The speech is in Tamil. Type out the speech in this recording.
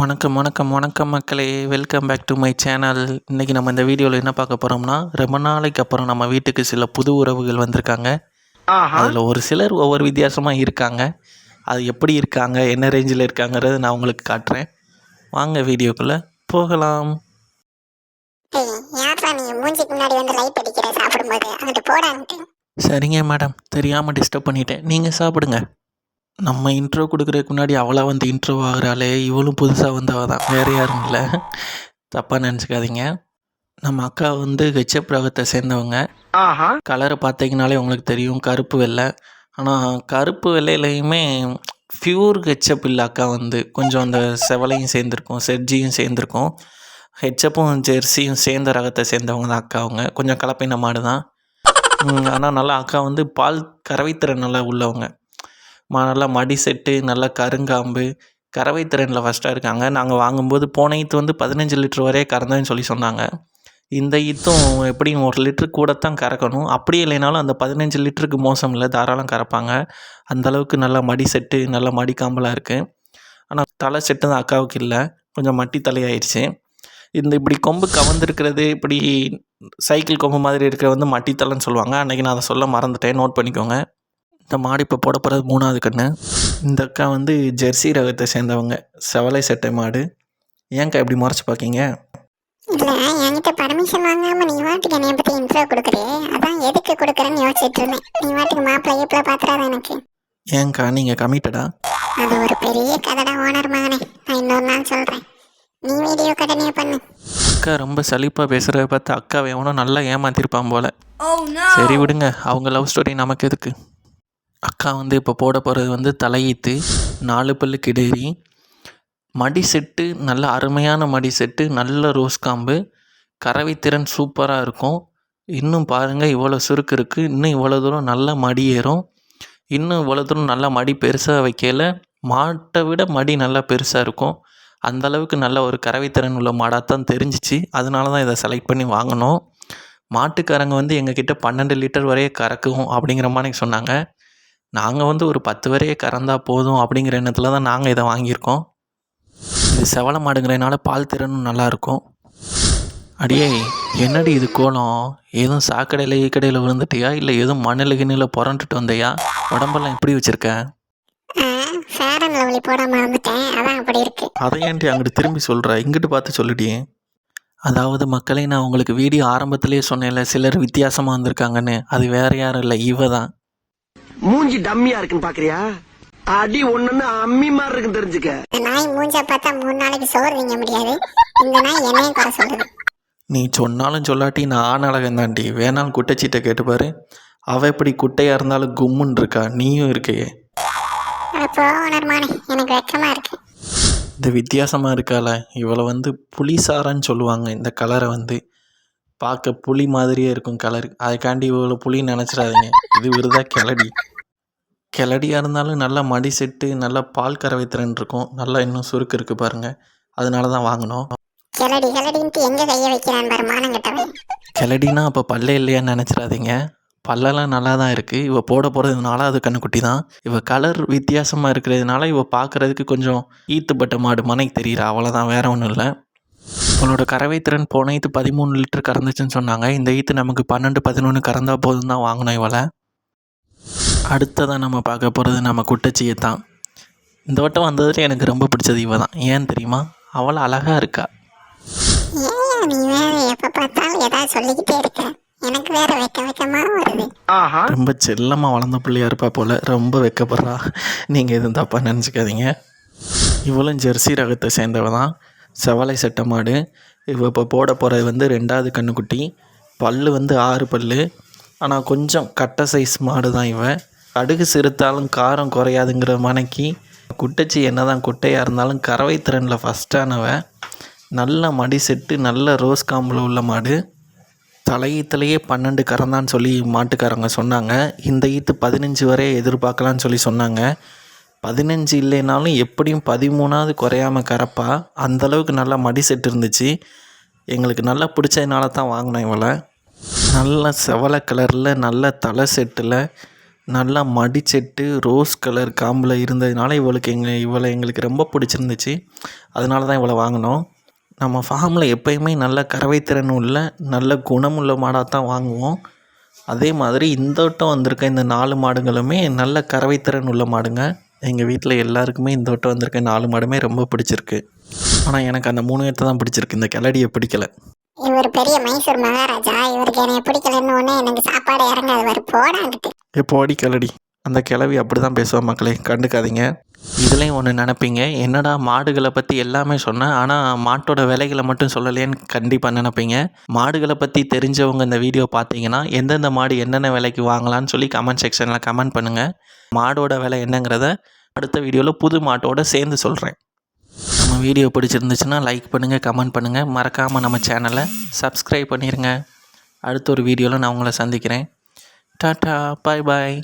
வணக்கம் வணக்கம் வணக்கம் மக்களே. Welcome back to my channel இன்றைக்கி நம்ம இந்த வீடியோவில் என்ன பார்க்க போகிறோம்னா ரொம்ப நாளைக்கு அப்புறம் நம்ம வீட்டுக்கு சில புது உறவுகள் வந்திருக்காங்க. அதில் ஒரு சிலர் ஒவ்வொரு வித்தியாசமாக இருக்காங்க. அது எப்படி இருக்காங்க என்ன ரேஞ்சில் இருக்காங்கிறத நான் உங்களுக்கு காட்டுறேன். வாங்க வீடியோக்குள்ளே போகலாம். சரிங்க மேடம் தெரியாமல் டிஸ்டர்ப் பண்ணிட்டேன். நீங்கள் சாப்பிடுங்க. நம்ம இன்ட்ரோ கொடுக்குறதுக்கு முன்னாடி அவளாக வந்து இன்ட்ரோ ஆகுறாளே இவளும் புதுசாக வந்தவ தான். வேறு யாரும் இல்லை. தப்பாக நினச்சிக்காதீங்க. நம்ம அக்கா வந்து ஹெச்எப் ரகத்தை சேர்ந்தவங்க. கலரை பார்த்தீங்கனாலே உங்களுக்கு தெரியும். கருப்பு வெள்ளை. ஆனால் கருப்பு வெள்ளையிலையுமே பியூர் ஹெச்எப் இல்லை அக்கா வந்து. கொஞ்சம் அந்த செவலையும் சேர்ந்துருக்கும் செர்ஜியும் சேர்ந்துருக்கும். ஹெச்எப்பும் ஜெர்சியும் சேர்ந்த ரகத்தை சேர்ந்தவங்க தான் அக்கா அவங்க. கொஞ்சம் கலப்பின மாடு தான். ஆனால் நல்லா அக்கா வந்து பால் கறவைத்திறன் நல்லா உள்ளவங்க. நல்லா மடி செட்டு நல்லா கருங்காம்பு கறவை திறனில் ஃபஸ்ட்டாக இருக்காங்க. நாங்கள் வாங்கும்போது போன ஈத்து வந்து பதினஞ்சு லிட்டர் வரையே கறந்தேன்னு சொல்லி சொன்னாங்க. இந்த ஈத்தும் எப்படியும் ஒரு லிட்ரு கூட தான் கறக்கணும். அப்படி இல்லைனாலும் அந்த பதினஞ்சு லிட்டருக்கு மோசம் இல்லை தாராளம் கறப்பாங்க. அந்தளவுக்கு நல்லா மடி செட்டு நல்லா மடி காம்பலாக இருக்குது ஆனால் தலை செட்டு தான் அக்காவுக்கு இல்லை. கொஞ்சம் மட்டி தலையாயிடுச்சு இந்த இப்படி கொம்பு கவர்ந்துருக்கிறது இப்படி சைக்கிள் கொம்பு மாதிரி இருக்கிற வந்து மட்டித்தலைன்னு சொல்லுவாங்க. அன்றைக்கி நான் அதை சொல்ல மறந்துட்டேன். நோட் பண்ணிக்கோங்க. இந்த மாடு இப்போ போட போகிறது மூணாவது கன்று இந்த அக்கா வந்து ஜெர்சி ரகத்தை சேர்ந்தவங்க. செவலை செட்டை மாடு. ஏன்க்கா இப்படி முறைச்சி பார்க்கீங்க இல்ல என்கிட்ட பர்மிஷன் வாங்காம நீ வாட்டுக்கு என்னைய பத்தி இன்ட்ரோ கொடுக்குறியே அதான் எதுக்கு கொடுக்குறேன்னு யோசிச்சுட்டு இருந்தேன். நீ வாட்டுக்கு மாப்பிள்ளை கீப்பிள்ள பாத்துறாத எனக்கு. ஏன்க்கா நீங்கள் கமிட்டடா அது ஒரு பெரிய கதடா ஓனர் மகனே. நான் இன்னொரு நாள் சொல்றேன். நீ வீடியோ கண்டினியூ பண்ணு. அக்கா ரொம்ப சலிப்பாக பேசுகிறத பார்த்து அக்காவை எவனோ நல்லா ஏமாத்திருப்பான் போல். சரி விடுங்க. அவங்க லவ் ஸ்டோரி நமக்கு எதுக்கு? அக்கா வந்து இப்போ போட போகிறது வந்து தலையீத்து நாலு பல்லு கிடேரி மடி செட்டு நல்ல அருமையான மடி செட்டு நல்ல ரோஸ் காம்பு கறவை சூப்பராக இருக்கும். இன்னும் பாருங்கள் இவ்வளோ சுருக்கு இருக்குது இன்னும் இவ்வளோ தூரம் நல்லா மடி ஏறும். இன்னும் இவ்வளோ தூரம் நல்லா மடி பெருசாக வைக்கல. மாட்டை விட மடி நல்லா பெருசாக இருக்கும். அந்தளவுக்கு நல்ல ஒரு கறவைத்திறன் உள்ள மாடாக தான் தெரிஞ்சிச்சு. அதனால தான் இதை செலக்ட் பண்ணி வாங்கினோம் மாட்டுக்காரங்க வந்து எங்ககிட்ட பன்னெண்டு லிட்டர் வரையே கறக்கும் அப்படிங்கிற மாதிரி சொன்னாங்க. நாங்கள் வந்து ஒரு பத்து வரையே கறந்தா போதும் அப்படிங்கிற எண்ணத்தில் தான் நாங்கள் இதை வாங்கியிருக்கோம். இது செவல மாடுங்கிறதுனால பால் திறனும் நல்லாயிருக்கும் அடியே என்னடி இது கோலம்? எதுவும் சாக்கடையில் ஈக்கடையில் விழுந்துட்டியா? இல்லை எதுவும் மண்ணில் கிண்ணில் புரண்டுட்டு வந்தியா? உடம்பெல்லாம் எப்படி வச்சுருக்க? அதை ஏன்டி அங்கிட்டு திரும்பி சொல்கிற இங்கிட்டு பார்த்து சொல்லிட்டியே அதாவது மக்களே நான் உங்களுக்கு வீடியோ ஆரம்பத்திலேயே சொன்னேன்ல சிலர் வித்தியாசமாக வந்திருக்காங்கன்னு. அது வேற யாரும் இல்லை இவ தான் மூஞ்சி டம்மியா இருக்குன்னு பாக்குறியா? அடி ஒண்ணுன்னு அம்மி மாதிரி இருக்குன்னு தெரிஞ்சுக்க. நாய் மூஞ்சா பார்த்தா மூணு நாளைக்கு சோறு திங்க முடியாது. இந்த நாய் என்னையும் குறை சொல்லுது. நீ சொன்னாலும் சொல்லாட்டி நான் ஆணழகன் தாண்டி வேணாலும் குட்டைச்சீட்டை கேட்டுப்பாரு அவள் எப்படி குட்டையாக இருந்தாலும் கும்முன்னு இருக்கா? நீயும் இருக்கையே. அப்போ ஓனர் மானே எனக்கு வெக்கமா இருக்கு. இந்த வித்தியாசமாக இருக்கால இவளை வந்து புலிசாரன்னு சொல்லுவாங்க. இந்த கலரை வந்து பார்க்க புலி மாதிரியே இருக்கும் கலர். அதுக்காண்டி இவ்வளோ புலின்னு நினச்சிடாதீங்க. இது விருதா கிளடி. கிளடியாக இருந்தாலும் நல்லா மடி செட்டு நல்லா பால் கறவை திறன் இருக்கும். நல்லா இன்னும் சுருக்கு இருக்குது பாருங்கள் அதனால தான் வாங்கினோம். கிளடி கிளடின்ட்டு எங்க கைய வைக்கிறான் பாரு மானங்கிட்டவன்? கிளடினா அப்போ பல்லே இல்லையான்னு நினச்சிடாதீங்க. பல்லெல்லாம் நல்லா தான் இருக்குது இவ போட போகிறதுனால அது கண்ணுக்குட்டி தான். இவ கலர் வித்தியாசமாக இருக்கிறதுனால இவ பார்க்குறதுக்கு கொஞ்சம் ஈத்துப்பட்ட மாடு மனைக்கு தெரியுறா. அவ்வளோதான் வேற ஒன்றும் இல்லை. இவளோட கறவை திறன் போன ஈத்து பதிமூணு லிட்டர் கறந்துச்சுன்னு சொன்னாங்க. இந்த ஈத்து நமக்கு பன்னெண்டு பதினொன்று கறந்தா போதும் தான் வாங்கினோம் இவளை. அடுத்ததாக நம்ம பார்க்க போகிறது நம்ம குட்டச்சியை தான். இந்த வட்டம் வந்ததில் எனக்கு ரொம்ப பிடிச்சது இவ தான். ஏன் தெரியுமா? அவள் அழகாக இருக்கா. ஏன் நீ வேற எப்ப பார்த்தாலும் ஏதாவது சொல்லிக்கிட்டே இருக்க. எனக்கு வேற வெக்க வெக்கமா வருது. ஆஹா. ரொம்ப செல்லமாக வளர்ந்த பிள்ளையா இருப்பா போல். ரொம்ப வெக்கப்படுறா. நீங்கள் எதுவும் தப்பாக நினச்சிக்காதீங்க. இவளும் ஜெர்சி ரகத்தை சேர்ந்தவ தான். செவலை செட்ட மாடு. இப்போ இப்போ போட போகிறது வந்து ரெண்டாவது கண்ணுக்குட்டி பல் வந்து ஆறு பல்லு. ஆனால் கொஞ்சம் கட்டை சைஸ் மாடு தான் இவன் கடுகு சிறுத்தாலும் காரம் குறையாதுங்கிற மனைக்கு குட்டச்சி என்ன தான் குட்டையாக இருந்தாலும் கறவை திறனில் ஃபஸ்ட்டானவன் நல்ல மடி செட்டு நல்ல ரோஸ் காம்பில் உள்ள மாடு. தலையீத்துலேயே பன்னெண்டு கறந்தான்னு சொல்லி மாட்டுக்காரங்க சொன்னாங்க. இந்த ஈத்து பதினஞ்சு வரை எதிர்பார்க்கலான்னு சொல்லி சொன்னாங்க. பதினஞ்சு இல்லைனாலும் எப்படியும் பதிமூணாவது குறையாம கறப்பா அந்தளவுக்கு நல்லா மடி செட் இருந்துச்சு. எங்களுக்கு நல்லா பிடிச்சதுனால தான் வாங்கினேன் இவளை. நல்ல செவலை கலரில் நல்ல தலை செட்டில் நல்லா செட்டு ரோஸ் கலர் காம்பில் இருந்ததுனால இவளுக்கு எங்கள் இவளை எங்களுக்கு ரொம்ப பிடிச்சிருந்துச்சு. அதனால தான் இவளை வாங்கினோம். நம்ம ஃபார்மில் எப்பயுமே நல்ல கறவைத்திறன் உள்ள நல்ல குணமுள்ள மாடாக தான் வாங்குவோம். அதே மாதிரி இந்த வட்டம் வந்திருக்க இந்த நாலு மாடுகளுமே நல்ல கறவைத்திறன் உள்ள மாடுங்க. எங்கள் வீட்டில் எல்லாருக்குமே இந்த வட்டம் வந்திருக்க நாலு மாடுமே ரொம்ப பிடிச்சிருக்கு. ஆனால் எனக்கு அந்த மூணு இடத்த தான் பிடிச்சிருக்கு. இந்த கிளடியை பிடிக்கல. இவர் பெரிய மைசூர் மகாராஜா. இவருக்கு என்னைய பிடிக்கலன்னு உடனே எனக்கு சாப்பாடு இறங்காது. வர போடாங்கிட்டு எப்போ அடி கிளடி. அந்த கிளவி அப்படி தான் பேசுவாள் மக்களே கண்டுக்காதீங்க. இதுலேயும் ஒன்று நினப்பீங்க. என்னடா மாடுகளை பற்றி எல்லாமே சொன்னேன் ஆனால் மாட்டோட விலைகளை மட்டும் சொல்லலையேன்னு கண்டிப்பாக நினைப்பீங்க. மாடுகளை பற்றி தெரிஞ்சவங்க இந்த வீடியோ பார்த்தீங்கன்னா எந்தெந்த மாடு என்னென்ன விலைக்கு வாங்கலாம்னு சொல்லி கமெண்ட் செக்ஷனில் கமெண்ட் பண்ணுங்கள் மாடோட விலை என்னங்கிறத அடுத்த வீடியோவில் புது மாட்டோட சேர்ந்து சொல்கிறேன் நம்ம வீடியோ பிடிச்சிருந்துச்சுன்னா லைக் பண்ணுங்கள் கமெண்ட் பண்ணுங்கள் மறக்காமல் நம்ம சேனலை சப்ஸ்கிரைப் பண்ணிடுங்க அடுத்த ஒரு வீடியோவில் நான் உங்களை சந்திக்கிறேன். டாட்டா பாய் பாய்